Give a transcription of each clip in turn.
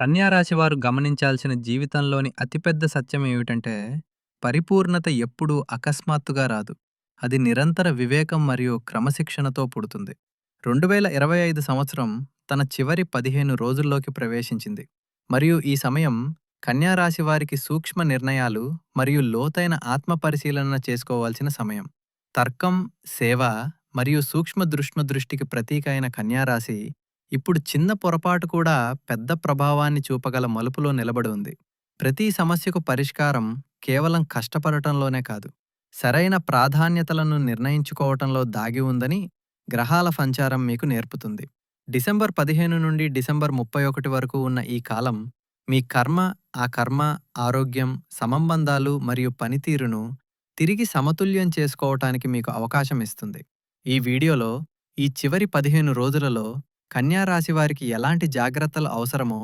కన్యారాశి వారు గమనించాల్సిన జీవితంలోని అతిపెద్ద సత్యం ఏమిటంటే పరిపూర్ణత ఎప్పుడూ అకస్మాత్తుగా రాదు. అది నిరంతర వివేకం మరియు క్రమశిక్షణతో పుడుతుంది. రెండు వేల ఇరవై ఐదు సంవత్సరం తన చివరి పదిహేను రోజుల్లోకి ప్రవేశించింది. మరియు ఈ సమయం కన్యారాశి వారికి సూక్ష్మ నిర్ణయాలు మరియు లోతైన ఆత్మ పరిశీలన చేసుకోవాల్సిన సమయం. తర్కం సేవ మరియు సూక్ష్మ దృష్మ దృష్టికి ప్రతీక అయిన కన్యారాశి ఇప్పుడు చిన్న పొరపాటు కూడా పెద్ద ప్రభావాన్ని చూపగల మలుపులో నిలబడి ఉంది. ప్రతి సమస్యకు పరిష్కారం కేవలం కష్టపడటంలోనే కాదు. సరైన ప్రాధాన్యతలను నిర్ణయించుకోవటంలో దాగి ఉందని గ్రహాల సంచారం మీకు నేర్పుతుంది. డిసెంబర్ పదిహేను నుండి డిసెంబర్ ముప్పై ఒకటి వరకు ఉన్న ఈ కాలం మీ కర్మ ఆ కర్మ ఆరోగ్యం సంబంధాలు మరియు పనితీరును తిరిగి సమతుల్యం చేసుకోవటానికి మీకు అవకాశం ఇస్తుంది. ఈ వీడియోలో ఈ చివరి పదిహేను రోజులలో కన్యా రాశి వారికి ఎలాంటి జాగ్రత్తలు అవసరమో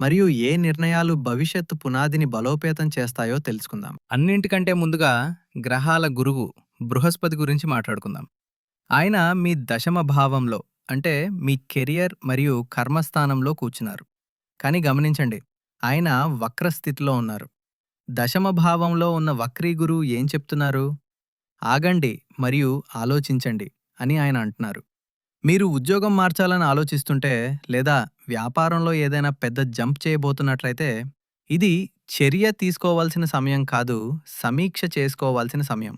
మరియు ఏ నిర్ణయాలు భవిష్యత్తు పునాదిని బలోపేతం చేస్తాయో తెలుసుకుందాం. అన్నింటికంటే ముందుగా గ్రహాల గురువు బృహస్పతి గురించి మాట్లాడుకుందాం. ఆయన మీ దశమ భావంలో అంటే మీ కెరియర్ మరియు కర్మస్థానంలో కూర్చున్నారు. కానీ గమనించండి ఆయన వక్రస్థితిలో ఉన్నారు. దశమ భావంలో ఉన్న వక్రీ గురువు ఏం చెప్తున్నారు? ఆగండి మరియు ఆలోచించండి అని ఆయన అంటున్నారు. మీరు ఉద్యోగం మార్చాలని ఆలోచిస్తుంటే లేదా వ్యాపారంలో ఏదైనా పెద్ద జంప్ చేయబోతున్నట్లయితే ఇది చర్య తీసుకోవాల్సిన సమయం కాదు సమీక్ష చేసుకోవాల్సిన సమయం.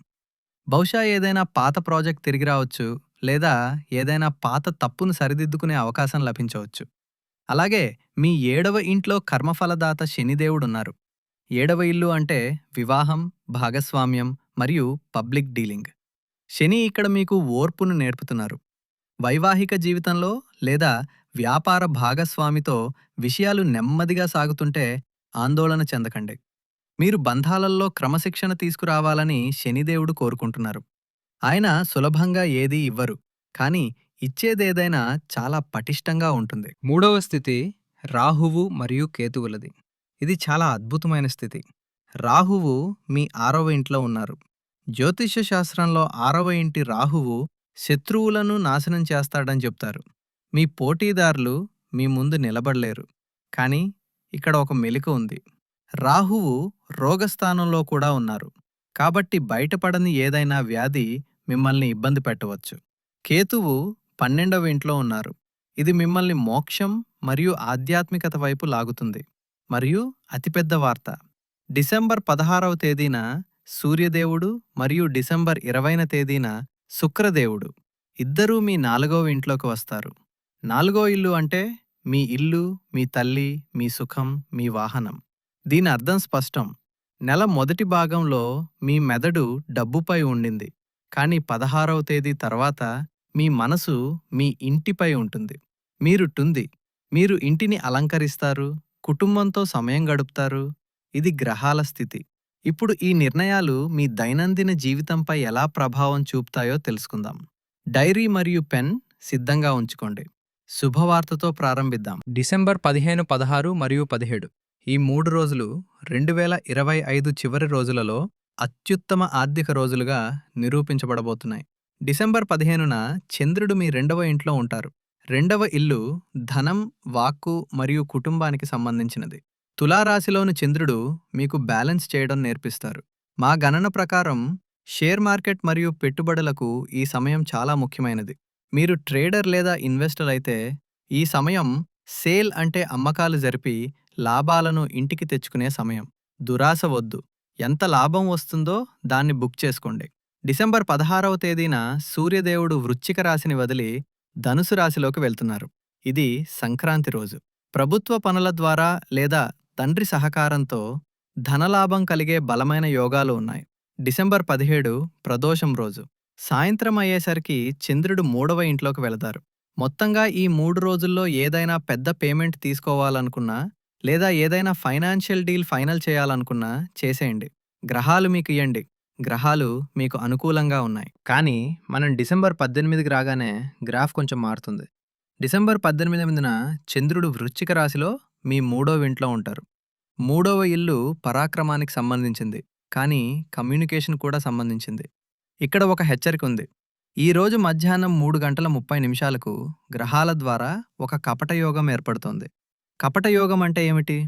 బహుశా ఏదైనా పాత ప్రాజెక్ట్ తిరిగి రావచ్చు లేదా ఏదైనా పాత తప్పును సరిదిద్దుకునే అవకాశం లభించవచ్చు. అలాగే మీ ఏడవ ఇంట్లో కర్మఫలదాత శనిదేవుడున్నారు. ఏడవ ఇల్లు అంటే వివాహం భాగస్వామ్యం మరియు పబ్లిక్ డీలింగ్. శని ఇక్కడ మీకు ఓర్పును నేర్పుతున్నారు. వైవాహిక జీవితంలో లేదా వ్యాపార భాగస్వామితో విషయాలు నెమ్మదిగా సాగుతుంటే ఆందోళన చెందకండి. మీరు బంధాలల్లో క్రమశిక్షణ తీసుకురావాలని శనిదేవుడు కోరుకుంటున్నారు. ఆయన సులభంగా ఏదీ ఇవ్వరు కానీ ఇచ్చేదేదైనా చాలా పటిష్టంగా ఉంటుంది. మూడవ స్థితి రాహువు మరియు కేతువులది. ఇది చాలా అద్భుతమైన స్థితి. రాహువు మీ ఆరవ ఇంట్లో ఉన్నారు. జ్యోతిష్య శాస్త్రంలో ఆరవ ఇంటి రాహువు శత్రువులను నాశనం చేస్తాడని చెప్తారు. మీ పోటీదారులు మీ ముందు నిలబడలేరు. కానీ ఇక్కడ ఒక మెలిక ఉంది. రాహువు రోగస్థానంలో కూడా ఉన్నారు. కాబట్టి బయటపడని ఏదైనా వ్యాధి మిమ్మల్ని ఇబ్బంది పెట్టవచ్చు. కేతువు పన్నెండవ ఇంట్లో ఉన్నారు. ఇది మిమ్మల్ని మోక్షం మరియు ఆధ్యాత్మికత వైపు లాగుతుంది. మరియు అతిపెద్ద వార్త. డిసెంబర్ పదహారవ తేదీన సూర్యదేవుడు మరియు డిసెంబర్ ఇరవైన తేదీన శుక్రదేవుడు. ఇద్దరూ మీ నాలుగో ఇంట్లోకి వస్తారు. నాలుగో ఇల్లు అంటే మీ ఇల్లు మీ తల్లి మీ సుఖం మీ వాహనం. దీని అర్థం స్పష్టం. నెల మొదటి భాగంలో మీ మెదడు డబ్బుపై ఉండింది. కానీ పదహారవ తేదీ తర్వాత మీ మనసు మీ ఇంటిపై ఉంటుంది. మీరు టుంది మీరు ఇంటిని అలంకరిస్తారు కుటుంబంతో సమయం గడుపుతారు. ఇది గ్రహాల స్థితి. ఇప్పుడు ఈ నిర్ణయాలు మీ దైనందిన జీవితంపై ఎలా ప్రభావం చూపుతాయో తెలుసుకుందాం. డైరీ మరియు పెన్ సిద్ధంగా ఉంచుకోండి. శుభవార్తతో ప్రారంభిద్దాం. డిసెంబర్ పదిహేను పదహారు మరియు పదిహేడు ఈ మూడు రోజులు రెండు వేల ఇరవై ఐదు చివరి రోజులలో అత్యుత్తమ ఆర్థిక రోజులుగా నిరూపించబడబోతున్నాయి. డిసెంబర్ పదిహేనున చంద్రుడు మీ రెండవ ఇంట్లో ఉంటారు. రెండవ ఇల్లు ధనం వాక్కు మరియు కుటుంబానికి సంబంధించినది. తులారాశిలోని చంద్రుడు మీకు బ్యాలెన్స్ చేయడం నేర్పిస్తారు. మా గణన ప్రకారం షేర్ మార్కెట్ మరియు పెట్టుబడులకు ఈ సమయం చాలా ముఖ్యమైనది. మీరు ట్రేడర్ లేదా ఇన్వెస్టర్ అయితే ఈ సమయం సేల్ అంటే అమ్మకాలు జరిపి లాభాలను ఇంటికి తెచ్చుకునే సమయం. దురాశ వద్దు. ఎంత లాభం వస్తుందో దాన్ని బుక్ చేసుకోండి. డిసెంబర్ పదహారవ తేదీన సూర్యదేవుడు వృశ్చిక రాశిని వదిలి ధనుసు రాశిలోకి వెళ్తున్నారు. ఇది సంక్రాంతి రోజు. ప్రభుత్వ పనుల ద్వారా లేదా తండ్రి సహకారంతో ధనలాభం కలిగే బలమైన యోగాలు ఉన్నాయి. డిసెంబర్ పదిహేడు ప్రదోషం రోజు. సాయంత్రం అయ్యేసరికి చంద్రుడు మూడవ ఇంట్లోకి వెళతారు. మొత్తంగా ఈ మూడు రోజుల్లో ఏదైనా పెద్ద పేమెంట్ తీసుకోవాలనుకున్నా లేదా ఏదైనా ఫైనాన్షియల్ డీల్ ఫైనల్ చేయాలనుకున్నా చేసేయండి. గ్రహాలు మీకు ఇయ్యండి. గ్రహాలు మీకు అనుకూలంగా ఉన్నాయి. కానీ మనం డిసెంబర్ పద్దెనిమిదికి రాగానే గ్రాఫ్ కొంచెం మారుతుంది. డిసెంబర్ పద్దెనిమిదిన చంద్రుడు వృశ్చిక రాశిలో మీ మూడవ ఇంట్లో ఉంటారు. మూడవ ఇల్లు పరాక్రమానికి సంబంధించింది. కానీ కమ్యూనికేషన్ కూడా సంబంధించింది. ఇక్కడ ఒక హెచ్చరిక ఉంది. ఈ రోజు మధ్యాహ్నం మూడు గంటల ముప్పై నిమిషాలకు గ్రహాల ద్వారా ఒక కపటయోగం ఏర్పడుతోంది. కపటయోగం అంటే ఏమిటి?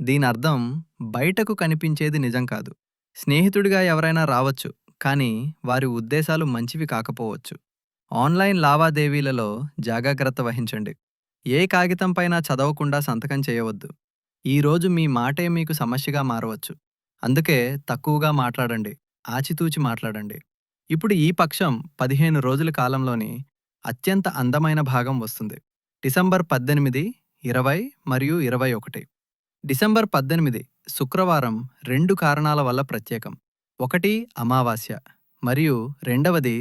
దీని అర్థం బయటకు కనిపించేది నిజం కాదు. స్నేహితుడిగా ఎవరైనా రావచ్చు కానీ వారి ఉద్దేశాలు మంచివి కాకపోవచ్చు. ఆన్లైన్ లావాదేవీలలో జాగ్రత్త వహించండి. ఏ కాగితంపైనా చదవకుండా సంతకం చేయవద్దు. ఈరోజు మీ మాటే మీకు సమస్యగా మారవచ్చు. అందుకే తక్కువగా మాట్లాడండి ఆచితూచి మాట్లాడండి. ఇప్పుడు ఈ పక్షం పదిహేను రోజుల కాలంలోని అత్యంత అందమైన భాగం వస్తుంది. డిసెంబర్ పద్దెనిమిది ఇరవై మరియు ఇరవై ఒకటి. డిసెంబర్ పద్దెనిమిది శుక్రవారం రెండు కారణాల వల్ల ప్రత్యేకం. ఒకటి అమావాస్య మరియు రెండవది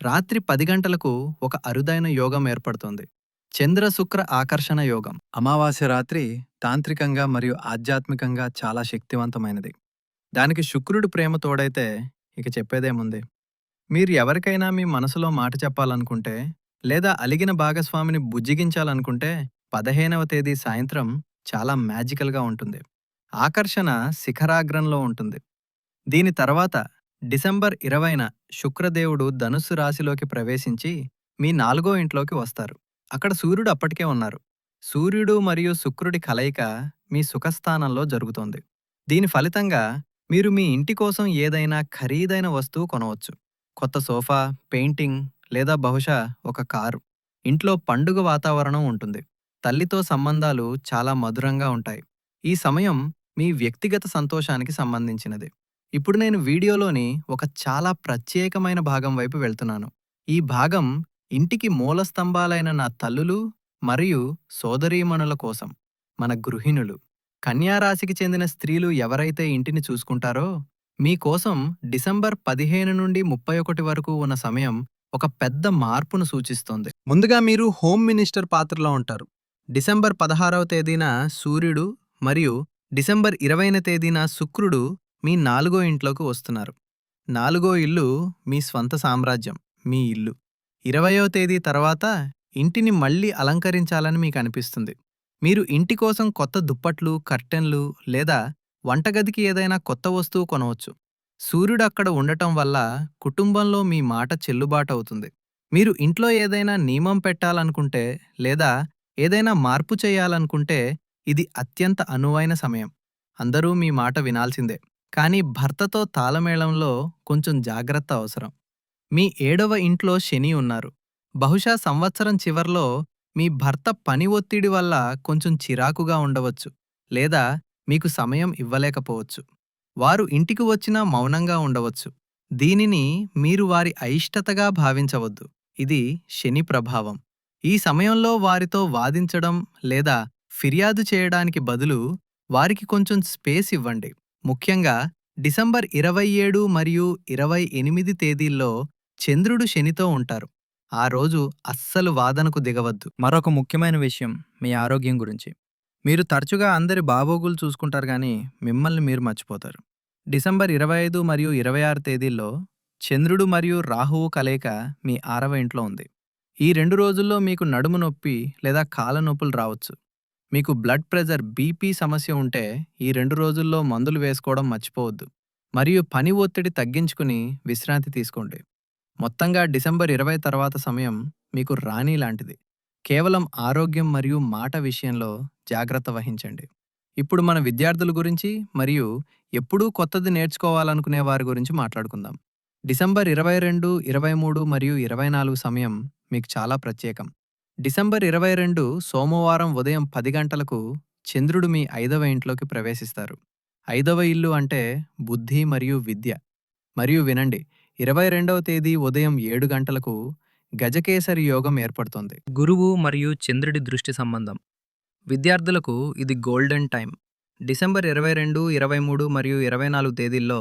రాత్రి పది గంటలకు ఒక అరుదైన యోగం ఏర్పడుతుంది. చంద్ర శుక్ర ఆకర్షణ యోగం. అమావాస్య రాత్రి తాంత్రికంగా మరియు ఆధ్యాత్మికంగా చాలా శక్తివంతమైనది. దానికి శుక్రుడు ప్రేమ తోడైతే ఇక చెప్పేదేముంది? మీరు ఎవరికైనా మీ మనసులో మాట చెప్పాలనుకుంటే లేదా అలిగిన భాగస్వామిని బుజ్జిగించాలనుకుంటే పదిహేనవ తేదీ సాయంత్రం చాలా మ్యాజికల్గా ఉంటుంది. ఆకర్షణ శిఖరాగ్రంలో ఉంటుంది. దీని తర్వాత డిసెంబర్ ఇరవైన శుక్రదేవుడు ధనుస్సు రాశిలోకి ప్రవేశించి మీ నాలుగో ఇంట్లోకి వస్తారు. అక్కడ సూర్యుడు అప్పటికే ఉన్నారు. సూర్యుడు మరియు శుక్రుడి కలయిక మీ సుఖస్థానంలో జరుగుతోంది. దీని ఫలితంగా మీరు మీ ఇంటి కోసం ఏదైనా ఖరీదైన వస్తువు కొనవచ్చు. కొత్త సోఫా పెయింటింగ్ లేదా బహుశా ఒక కారు. ఇంట్లో పండుగ వాతావరణం ఉంటుంది. తల్లితో సంబంధాలు చాలా మధురంగా ఉంటాయి. ఈ సమయం మీ వ్యక్తిగత సంతోషానికి సంబంధించినది. ఇప్పుడు నేను వీడియోలోని ఒక చాలా ప్రత్యేకమైన భాగం వైపు వెళ్తున్నాను. ఈ భాగం ఇంటికి మూలస్తంభాలైన నా తల్లులు మరియు సోదరీమణుల కోసం మన గృహిణులు కన్యారాశికి చెందిన స్త్రీలు ఎవరైతే ఇంటిని చూసుకుంటారో మీకోసం డిసెంబర్ పదిహేను నుండి ముప్పై ఒకటి వరకు ఉన్న సమయం ఒక పెద్ద మార్పును సూచిస్తోంది. ముందుగా మీరు హోమ్ మినిస్టర్ పాత్రలో ఉంటారు. డిసెంబర్ పదహారవ తేదీన సూర్యుడు మరియు డిసెంబర్ ఇరవైన తేదీన శుక్రుడు మీ నాలుగో ఇంట్లోకి వస్తున్నారు. నాలుగో ఇల్లు మీ స్వంత సామ్రాజ్యం మీ ఇల్లు. ఇరవయో తేదీ తర్వాత ఇంటిని మళ్ళీ అలంకరించాలని మీకు అనిపిస్తుంది. మీరు ఇంటి కోసం కొత్త దుప్పట్లు కర్టెన్లు లేదా వంటగదికి ఏదైనా కొత్త వస్తువు కొనవచ్చు. సూర్యుడు అక్కడ ఉండటం వల్ల కుటుంబంలో మీ మాట చెల్లుబాటు అవుతుంది మీరు ఇంట్లో ఏదైనా నియమం పెట్టాలనుకుంటే లేదా ఏదైనా మార్పు చేయాలనుకుంటే ఇది అత్యంత అనువైన సమయం. అందరూ మీ మాట వినాల్సిందే. కానీ భర్తతో తాళమేళంలో కొంచెం జాగ్రత్త అవసరం. మీ ఏడవ ఇంట్లో శని ఉన్నారు. బహుశా సంవత్సరం చివర్లో మీ భర్త పని ఒత్తిడి వల్ల కొంచెం చిరాకుగా ఉండవచ్చు లేదా మీకు సమయం ఇవ్వలేకపోవచ్చు. వారు ఇంటికి వచ్చినా మౌనంగా ఉండవచ్చు. దీనిని మీరు వారి అయిష్టతగా భావించవద్దు. ఇది శని ప్రభావం. ఈ సమయంలో వారితో వాదించడం లేదా ఫిర్యాదు చేయడానికి బదులు వారికి కొంచెం స్పేస్ ఇవ్వండి. ముఖ్యంగా డిసెంబర్ ఇరవై ఏడు మరియు ఇరవై ఎనిమిది తేదీల్లో చంద్రుడు శనితో ఉంటారు. ఆ రోజు అస్సలు వాదనకు దిగవద్దు. మరొక ముఖ్యమైన విషయం మీ ఆరోగ్యం గురించి. మీరు తరచుగా అందరి బాబోగులు చూసుకుంటారు కానీ మిమ్మల్ని మీరు మర్చిపోతారు. డిసెంబర్ ఇరవై ఐదు మరియు ఇరవై ఆరు తేదీల్లో చంద్రుడు మరియు రాహువు కలయిక మీ ఆరవ ఇంట్లో ఉంది. ఈ రెండు రోజుల్లో మీకు నడుము నొప్పి లేదా కాళ్ళ నొప్పులు రావచ్చు. మీకు బ్లడ్ ప్రెజర్ బీపీ సమస్య ఉంటే ఈ రెండు రోజుల్లో మందులు వేసుకోవడం మర్చిపోవద్దు. మరియు పని ఒత్తిడి తగ్గించుకుని విశ్రాంతి తీసుకోండి. మొత్తంగా డిసెంబర్ ఇరవై తర్వాత సమయం మీకు రాణి లాంటిది. కేవలం ఆరోగ్యం మరియు మాట విషయంలో జాగ్రత్త వహించండి. ఇప్పుడు మన విద్యార్థుల గురించి మరియు ఎప్పుడూ కొత్తది నేర్చుకోవాలనుకునే వారి గురించి మాట్లాడుకుందాం. డిసెంబర్ ఇరవై రెండు ఇరవై మూడు మరియు ఇరవై నాలుగు సమయం మీకు చాలా ప్రత్యేకం. డిసెంబర్ ఇరవై రెండు సోమవారం ఉదయం పది గంటలకు చంద్రుడు మీ ఐదవ ఇంట్లోకి ప్రవేశిస్తారు. ఐదవ ఇల్లు అంటే బుద్ధి మరియు విద్య. మరియు వినండి ఇరవై రెండవ తేదీ ఉదయం ఏడు గంటలకు గజకేసరి యోగం ఏర్పడుతోంది. గురువు మరియు చంద్రుడి దృష్టి సంబంధం. విద్యార్థులకు ఇది గోల్డెన్ టైం డిసెంబర్ ఇరవై రెండు ఇరవై మూడు మరియు ఇరవై నాలుగు తేదీల్లో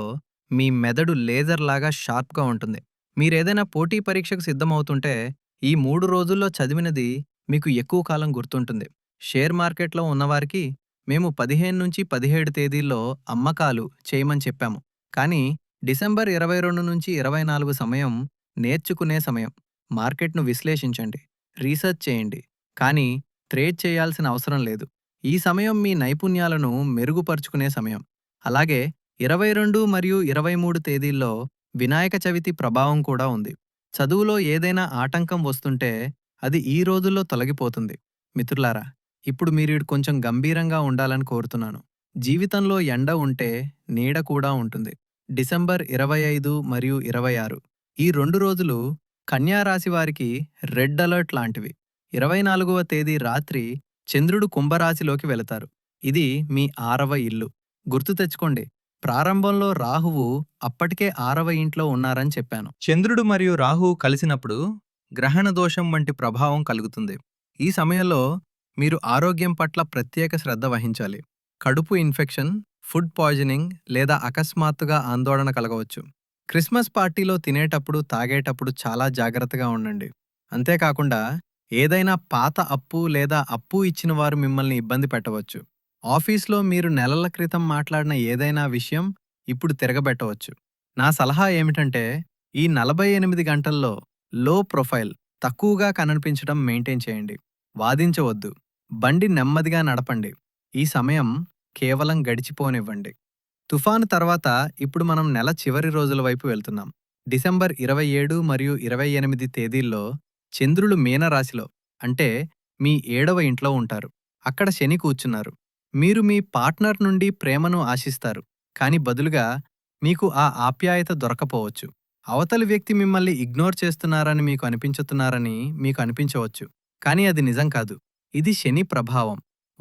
మీ మెదడు లేజర్ లాగా షార్ప్గా ఉంటుంది. మీరేదైనా పోటీ పరీక్షకు సిద్ధమవుతుంటే ఈ మూడు రోజుల్లో చదివినది మీకు ఎక్కువ కాలం గుర్తుంటుంది. షేర్ మార్కెట్లో ఉన్నవారికి మేము పదిహేను నుంచి పదిహేడు తేదీల్లో అమ్మకాలు చేయమని చెప్పాము. కానీ డిసెంబర్ ఇరవై రెండు నుంచి ఇరవై నాలుగు సమయం నేర్చుకునే సమయం. మార్కెట్ను విశ్లేషించండి రీసెర్చ్ చేయండి కానీ ట్రేడ్ చేయాల్సిన అవసరం లేదు. ఈ సమయం మీ నైపుణ్యాలను మెరుగుపరుచుకునే సమయం. అలాగే ఇరవై రెండు మరియు ఇరవై మూడు తేదీల్లో వినాయక చవితి ప్రభావం కూడా ఉంది. చదువులో ఏదైనా ఆటంకం వస్తుంటే అది ఈ రోజుల్లో తొలగిపోతుంది. మిత్రులారా ఇప్పుడు మీరు కొంచెం గంభీరంగా ఉండాలని కోరుతున్నాను. జీవితంలో ఎండ ఉంటే నీడ కూడా ఉంటుంది. డిసెంబర్ ఇరవై ఐదు మరియు ఇరవై ఆరు. ఈ రెండు రోజులు కన్యారాశివారికి వారికి రెడ్ అలర్ట్ లాంటివి. ఇరవై నాలుగవ తేదీ రాత్రి చంద్రుడు కుంభరాశిలోకి వెళతారు. ఇది మీ ఆరవ ఇల్లు. గుర్తు తెచ్చుకోండి ప్రారంభంలో రాహువు అప్పటికే ఆరవ ఇంట్లో ఉన్నారని చెప్పాను. చంద్రుడు మరియు రాహువు కలిసినప్పుడు గ్రహణ దోషం వంటి ప్రభావం కలుగుతుంది. ఈ సమయంలో మీరు ఆరోగ్యం పట్ల ప్రత్యేక శ్రద్ధ వహించాలి. కడుపు ఇన్ఫెక్షన్ ఫుడ్ పాయిజనింగ్ లేదా అకస్మాత్తుగా ఆందోళన కలగవచ్చు. క్రిస్మస్ పార్టీలో తినేటప్పుడు తాగేటప్పుడు చాలా జాగ్రత్తగా ఉండండి. అంతేకాకుండా ఏదైనా పాత అప్పు లేదా అప్పు ఇచ్చిన వారు మిమ్మల్ని ఇబ్బంది పెట్టవచ్చు. ఆఫీస్లో మీరు నెలల క్రితం మాట్లాడిన ఏదైనా విషయం ఇప్పుడు తిరగబెట్టవచ్చు. నా సలహా ఏమిటంటే ఈ నలభై ఎనిమిది గంటల్లో లో ప్రొఫైల్ తక్కువగా కనిపించడం మెయింటైన్ చేయండి. వాదించవద్దు. బండి నెమ్మదిగా నడపండి. ఈ సమయం కేవలం గడిచిపోనివ్వండి. తుఫాను తర్వాత ఇప్పుడు మనం నెల చివరి రోజుల వైపు వెళ్తున్నాం. డిసెంబర్ ఇరవై ఏడు మరియు ఇరవై ఎనిమిది తేదీల్లో చంద్రులు మీనరాశిలో అంటే మీ ఏడవ ఇంట్లో ఉంటారు. అక్కడ శని కూర్చున్నారు. మీరు మీ పార్ట్నర్ నుండి ప్రేమను ఆశిస్తారు. కాని బదులుగా మీకు ఆ ఆప్యాయత దొరకపోవచ్చు. అవతలి వ్యక్తి మిమ్మల్ని ఇగ్నోర్ చేస్తున్నారని మీకు అనిపించుతున్నారని మీకు అనిపించవచ్చు. కానీ అది నిజం కాదు. ఇది శని ప్రభావం.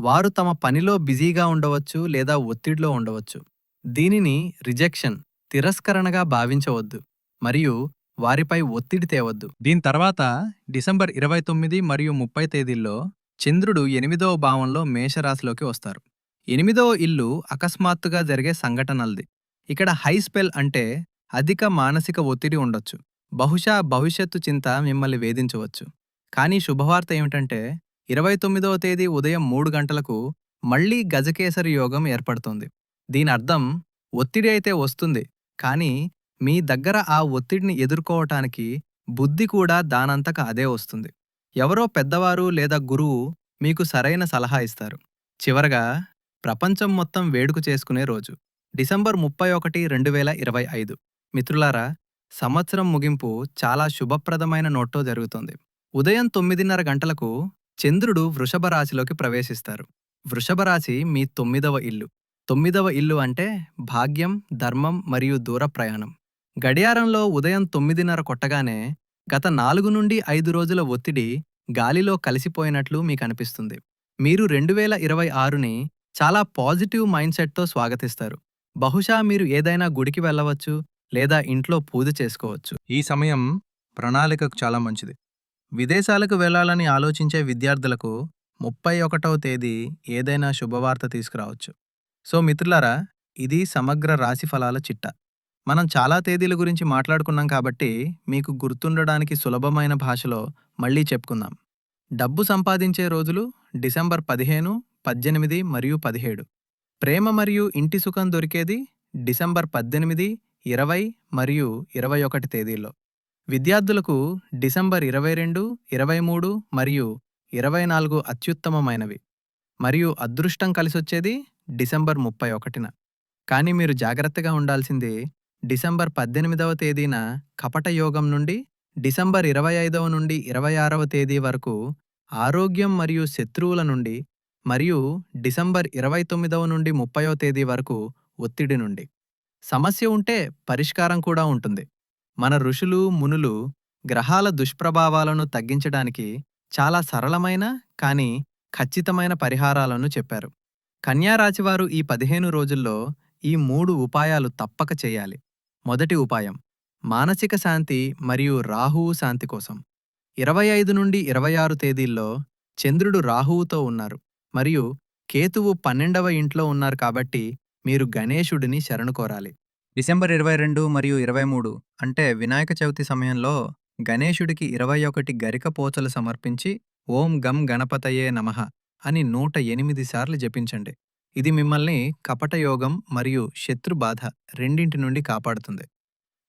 వారు తమ పనిలో బిజీగా ఉండవచ్చు లేదా ఒత్తిడిలో ఉండవచ్చు. దీనిని రిజెక్షన్ తిరస్కరణగా భావించవద్దు మరియు వారిపై ఒత్తిడి తేవద్దు. దీని తర్వాత డిసెంబర్ ఇరవై తొమ్మిది మరియు ముప్పై తేదీల్లో చంద్రుడు ఎనిమిదవ భావంలో మేషరాశిలోకి వస్తారు. ఎనిమిదవ ఇల్లు అకస్మాత్తుగా జరిగే సంఘటనలది. ఇక్కడ హై స్పెల్ అంటే అధిక మానసిక ఒత్తిడి ఉండొచ్చు. బహుశా భవిష్యత్తు చింత మిమ్మల్ని వేధించవచ్చు. కానీ శుభవార్త ఏమిటంటే ఇరవై తొమ్మిదవ తేదీ ఉదయం మూడు గంటలకు మళ్ళీ గజకేసరి యోగం ఏర్పడుతుంది. దీని అర్థం ఒత్తిడి అయితే వస్తుంది కానీ మీ దగ్గర ఆ ఒత్తిడిని ఎదుర్కోవటానికి బుద్ధి కూడా దానంతక అదే వస్తుంది. ఎవరో పెద్దవారు లేదా గురువు మీకు సరైన సలహా ఇస్తారు. చివరగా ప్రపంచం మొత్తం వేడుక చేసుకునే రోజు డిసెంబర్ ముప్పై ఒకటి రెండు వేల ఇరవై ఐదు. మిత్రులారా సంవత్సరం ముగింపు చాలా శుభప్రదమైన నోట్తో జరుగుతుంది. ఉదయం తొమ్మిదిన్నర గంటలకు చంద్రుడు వృషభ రాశిలోకి ప్రవేశిస్తారు. వృషభ రాశి మీ తొమ్మిదవ ఇల్లు. తొమ్మిదవ ఇల్లు అంటే భాగ్యం ధర్మం మరియు దూర ప్రయాణం. గడియారంలో ఉదయం తొమ్మిదిన్నర కొట్టగానే గత నాలుగు నుండి ఐదు రోజుల ఒత్తిడి గాలిలో కలిసిపోయినట్లు మీకు అనిపిస్తుంది. మీరు రెండు వేల ఇరవై ఆరుని చాలా పాజిటివ్ మైండ్ సెట్తో స్వాగతిస్తారు. బహుశా మీరు ఏదైనా గుడికి వెళ్ళవచ్చు లేదా ఇంట్లో పూజ చేసుకోవచ్చు. ఈ సమయం ప్రణాళికకు చాలా మంచిది. విదేశాలకు వెళ్ళాలని ఆలోచించే విద్యార్థులకు ముప్పై ఒకటవ తేదీ ఏదైనా శుభవార్త తీసుకురావచ్చు. సో మిత్రులారా ఇది సమగ్ర రాశి ఫలాల చిట్ట. మనం చాలా తేదీల గురించి మాట్లాడుకున్నాం కాబట్టి మీకు గుర్తుండడానికి సులభమైన భాషలో మళ్ళీ చెప్పుకుందాం. డబ్బు సంపాదించే రోజులు డిసెంబర్ పదిహేను పద్దెనిమిది మరియు పదిహేడు. ప్రేమ మరియు ఇంటి సుఖం దొరికేది డిసెంబర్ పద్దెనిమిది ఇరవై మరియు ఇరవై ఒకటి తేదీల్లో. విద్యార్థులకు డిసెంబర్ ఇరవై రెండు ఇరవై మూడు మరియు ఇరవై నాలుగు అత్యుత్తమమైనవి మరియు అదృష్టం కలిసొచ్చేది డిసెంబర్ ముప్పై ఒకటిన. కానీ మీరు జాగ్రత్తగా ఉండాల్సింది డిసెంబర్ పద్దెనిమిదవ తేదీన కపట యోగం నుండి డిసెంబర్ ఇరవై ఐదవ నుండి ఇరవై ఆరవ తేదీ వరకు ఆరోగ్యం మరియు శత్రువుల నుండి మరియు డిసెంబర్ ఇరవై తొమ్మిదవ నుండి ముప్పయో తేదీ వరకు ఒత్తిడి నుండి. సమస్య ఉంటే పరిష్కారం కూడా ఉంటుంది. మన ఋషులు మునులు గ్రహాల దుష్ప్రభావాలను తగ్గించడానికి చాలా సరళమైన కానీ ఖచ్చితమైన పరిహారాలను చెప్పారు. కన్యారాశివారు ఈ పదిహేను రోజుల్లో ఈ మూడు ఉపాయాలు తప్పక చేయాలి. మొదటి ఉపాయం మానసిక శాంతి మరియు రాహువు శాంతి కోసం. ఇరవై ఐదు నుండి ఇరవై ఆరు తేదీల్లో చంద్రుడు రాహువుతో ఉన్నారు. మరియు కేతువు పన్నెండవ ఇంట్లో ఉన్నారు కాబట్టి మీరు గణేశుడిని శరణు కోరాలి. డిసెంబర్ ఇరవై రెండు మరియు ఇరవై మూడు అంటే వినాయక చవితి సమయంలో గణేశుడికి ఇరవై ఒకటి గరిక పోచలు సమర్పించి ఓం గం గణపతయే నమః అని నూట ఎనిమిది సార్లు జపించండి. ఇది మిమ్మల్ని కపటయోగం మరియు శత్రుబాధ రెండింటి నుండి కాపాడుతుంది.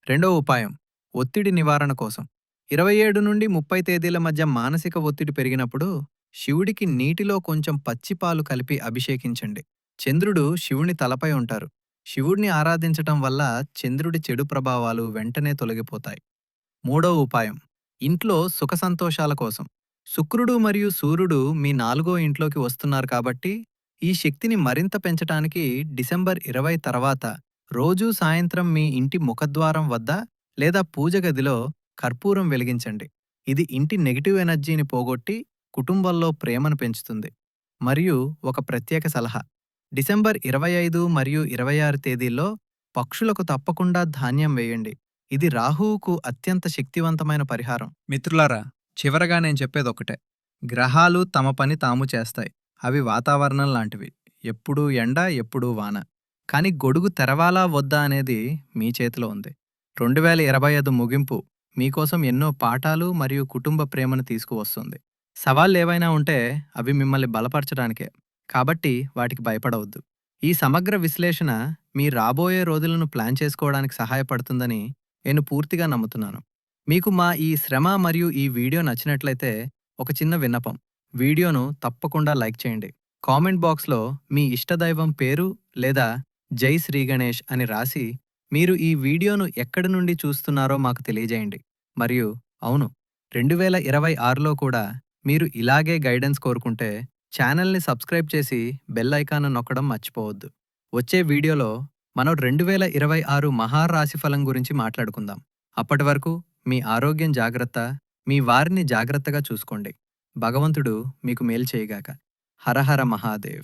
రెండో ఉపాయం ఒత్తిడి నివారణ కోసం. ఇరవై ఏడు నుండి ముప్పై తేదీల మధ్య మానసిక ఒత్తిడి పెరిగినప్పుడు శివుడికి నీటిలో కొంచెం పచ్చిపాలు కలిపి అభిషేకించండి. చంద్రుడు శివుని తలపై ఉంటారు. శివుడిని ఆరాధించటం వల్ల చంద్రుడి చెడు ప్రభావాలు వెంటనే తొలగిపోతాయి. మూడో ఉపాయం ఇంట్లో సుఖ సంతోషాల కోసం. శుక్రుడు మరియు సూర్యుడు మీ నాలుగో ఇంట్లోకి వస్తున్నారు కాబట్టి ఈ శక్తిని మరింత పెంచటానికి డిసెంబర్ ఇరవై తర్వాత రోజూ సాయంత్రం మీ ఇంటి ముఖద్వారం వద్ద లేదా పూజ గదిలో కర్పూరం వెలిగించండి. ఇది ఇంటి నెగిటివ్ ఎనర్జీని పోగొట్టి కుటుంబంలో ప్రేమను పెంచుతుంది. మరియు ఒక ప్రత్యేక సలహా డిసెంబర్ ఇరవై ఐదు మరియు ఇరవై ఆరు తేదీల్లో పక్షులకు తప్పకుండా ధాన్యం వేయండి. ఇది రాహువుకు అత్యంత శక్తివంతమైన పరిహారం. మిత్రులారా చివరగా నేను చెప్పేదొకటే గ్రహాలు తమ పని తాము చేస్తాయి. అవి వాతావరణం లాంటివి. ఎప్పుడూ ఎండ ఎప్పుడూ వాన. కానీ గొడుగు తెరవాలా వద్దా అనేది మీ చేతిలో ఉంది. రెండు వేల ఇరవై ఐదు ముగింపు మీకోసం ఎన్నో పాఠాలు మరియు కుటుంబ ప్రేమను తీసుకువస్తుంది. సవాళ్ళు ఏవైనా ఉంటే అవి మిమ్మల్ని బలపరచడానికే. కాబట్టి వాటికి భయపడవద్దు. ఈ సమగ్ర విశ్లేషణ మీ రాబోయే రోజులను ప్లాన్ చేసుకోవడానికి సహాయపడుతుందని నేను పూర్తిగా నమ్ముతున్నాను. మీకు మా ఈ శ్రమ మరియు ఈ వీడియో నచ్చినట్లయితే ఒక చిన్న విన్నపం. వీడియోను తప్పకుండా లైక్ చేయండి. కామెంట్ బాక్స్లో మీ ఇష్టదైవం పేరు లేదా జై శ్రీ గణేష్ అని రాసి మీరు ఈ వీడియోను ఎక్కడి నుండి చూస్తున్నారో మాకు తెలియజేయండి. మరియు అవును రెండు వేల ఇరవై ఆరులో కూడా మీరు ఇలాగే గైడెన్స్ కోరుకుంటే ఛానల్ని సబ్స్క్రైబ్ చేసి బెల్ ఐకాన్ నొక్కడం మర్చిపోవద్దు. వచ్చే వీడియోలో మనం రెండు వేల ఇరవై ఆరు మహారాశిఫలం గురించి మాట్లాడుకుందాం. అప్పటి వరకు మీ ఆరోగ్యం జాగ్రత్త మీ వారిని జాగ్రత్తగా చూసుకోండి. భగవంతుడు మీకు మేలు చేయగాక. హరహర మహాదేవ్.